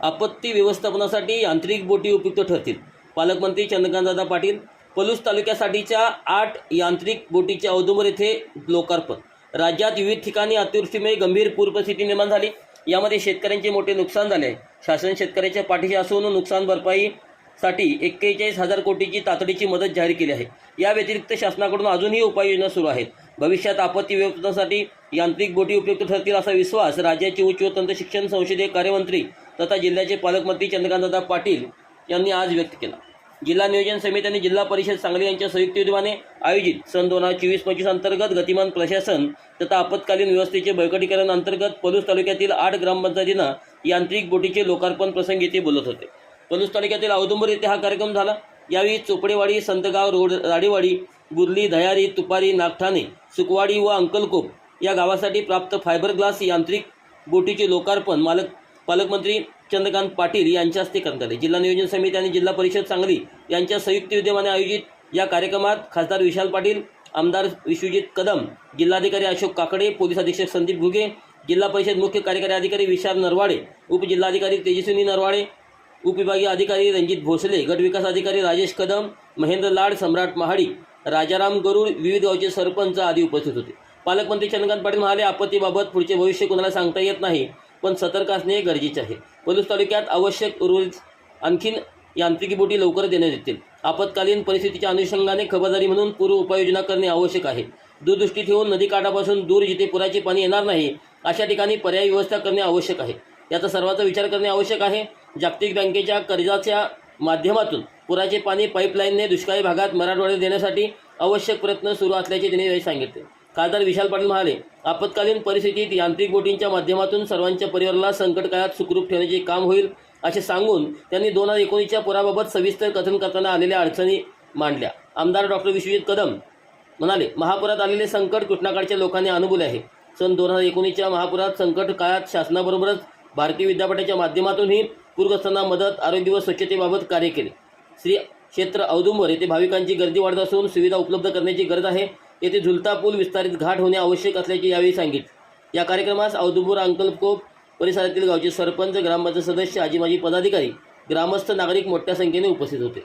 आपत्ती व्यवस्थापनासाठी यांत्रिक बोटी उपयुक्त ठरतील. पालकमंत्री चंद्रकांतदादा पाटील पलूस तालुक्यासाठीच्या आठ यांत्रिक बोटीच्या औदुंबर येथे लोकार्पण. राज्यात विविध ठिकाणी अतिवृष्टीमुळे गंभीर पूरपरिस्थिती निर्माण झाली. यामध्ये शेतकऱ्यांचे मोठे नुकसान झाले. शासन शेतकऱ्यांच्या पाठीशी असून नुकसान भरपाईसाठी एक्केचाळीस हजार कोटीची तातडीची मदत जाहीर केली आहे. या व्यतिरिक्त शासनाकडून अजूनही उपाययोजना सुरू आहेत. भविष्यात आपत्ती व्यवस्थापनासाठी यांत्रिक बोटी उपयुक्त ठरतील असा विश्वास राज्याचे उच्च व तंत्र शिक्षण संसदीय कार्यमंत्री तथा जिल्ह्याचे पालकमंत्री चंद्रकांतदादा पाटील यांनी आज व्यक्त केला. जिल्हा नियोजन समिती आणि जिल्हा परिषद सांगली यांच्या संयुक्त विद्यमाने आयोजित सन दोन हजार चोवीस पंचवीस अंतर्गत गतिमान प्रशासन तथा आपत्कालीन व्यवस्थेचे बळकटीकरण अंतर्गत पलूस तालुक्यातील आठ ग्रामपंचायतींना यांत्रिक बोटीचे लोकार्पण प्रसंगी ते बोलत होते. पलूस तालुक्यातील औदुंबर येथे हा कार्यक्रम झाला. यावेळी चोपडेवाडी संतगाव रोड राडेवाडी गुरली दयारी तुपारी नागठाणे सुकवाडी व अंकलकोप या गावासाठी प्राप्त फायबर ग्लास यांत्रिक बोटीचे लोकार्पण मालक पालकमंत्री चंद्रकांत पाटील यांच्या हस्ते करण्यात आले. जिल्हा नियोजन समिती आणि जिल्हा परिषद सांगली यांच्या संयुक्त विद्यमाने आयोजित या कार्यक्रमात खासदार विशाल पाटील आमदार विश्वजित कदम जिल्हाधिकारी अशोक काकडे पोलीस अधीक्षक संदीप घुगे जिल्हा परिषद मुख्य कार्यकारी अधिकारी विशाल नरवाडे उपजिल्हाधिकारी तेजस्विनी नरवाडे उपविभागीय अधिकारी रणजित भोसले गट विकास अधिकारी राजेश कदम महेंद्र लाड सम्राट महाडी राजाराम गरुड विविध गावचे सरपंच आदी उपस्थित होते. पालकमंत्री चंद्रकांत पाटील म्हणाले आपत्तीबाबत पुढचे भविष्य कोणाला सांगता येत नाही पण सतर्क असणे गरजेचे आहे. पलूस तालुक्यात आवश्यक उर्वरित आणखीन यांत्रिकी बोटी लवकर देण्यात येतील. आपत्कालीन परिस्थितीच्या अनुषंगाने खबरदारी म्हणून पूर्व उपाययोजना करणे आवश्यक आहे. दूरदृष्टी ठेवून नदीकाठापासून दूर जिथे पुराचे पाणी येणार नाही अशा ठिकाणी पर्यायी व्यवस्था करणे आवश्यक आहे. याचा सर्वांचा विचार करणे आवश्यक आहे. जागतिक बँकेच्या कर्जाच्या माध्यमातून पुराचे पाणी पाईपलाईनने दुष्काळी भागात मराठवाड्यात देण्यासाठी आवश्यक प्रयत्न सुरू असल्याचे त्यांनी यावेळी सांगितले. खासदार विशाल पाटील म्हणाले आपत्कालीन परिस्थितीत यांत्रिक बोटींच्या माध्यमातून सर्वांच्या परिवाराला संकट काळात सुखरूप ठेवण्याचे काम होईल असे सांगून त्यांनी दोन हजार एकोणीसच्या पुराबाबत सविस्तर कथन करताना आलेल्या अडचणी मांडल्या. आमदार डॉक्टर विश्वजित कदम म्हणाले महापुरात आलेले संकट कृष्णाकाळच्या लोकांनी अनुभवले आहे. सन दोन हजार एकोणीसच्या महापुरात संकट काळात शासनाबरोबरच भारतीय विद्यापीठाच्या माध्यमातूनही पूरग्रस्तांना मदत आरोग्य व स्वच्छतेबाबत कार्य केले. श्री क्षेत्र औदुंबर येथे भाविकांची गर्दी वाढत असून सुविधा उपलब्ध करण्याची गरज आहे. येथे झुलता पूल विस्तारित घाट होणे आवश्यक असल्याचे यावेळी सांगितले. या कार्यक्रमास औदुंबर अंकलकोप परिसरातील गावचे सरपंच ग्रामपंचायत सदस्य आजी माजी पदाधिकारी ग्रामस्थ नागरिक मोठ्या संख्येने उपस्थित होते.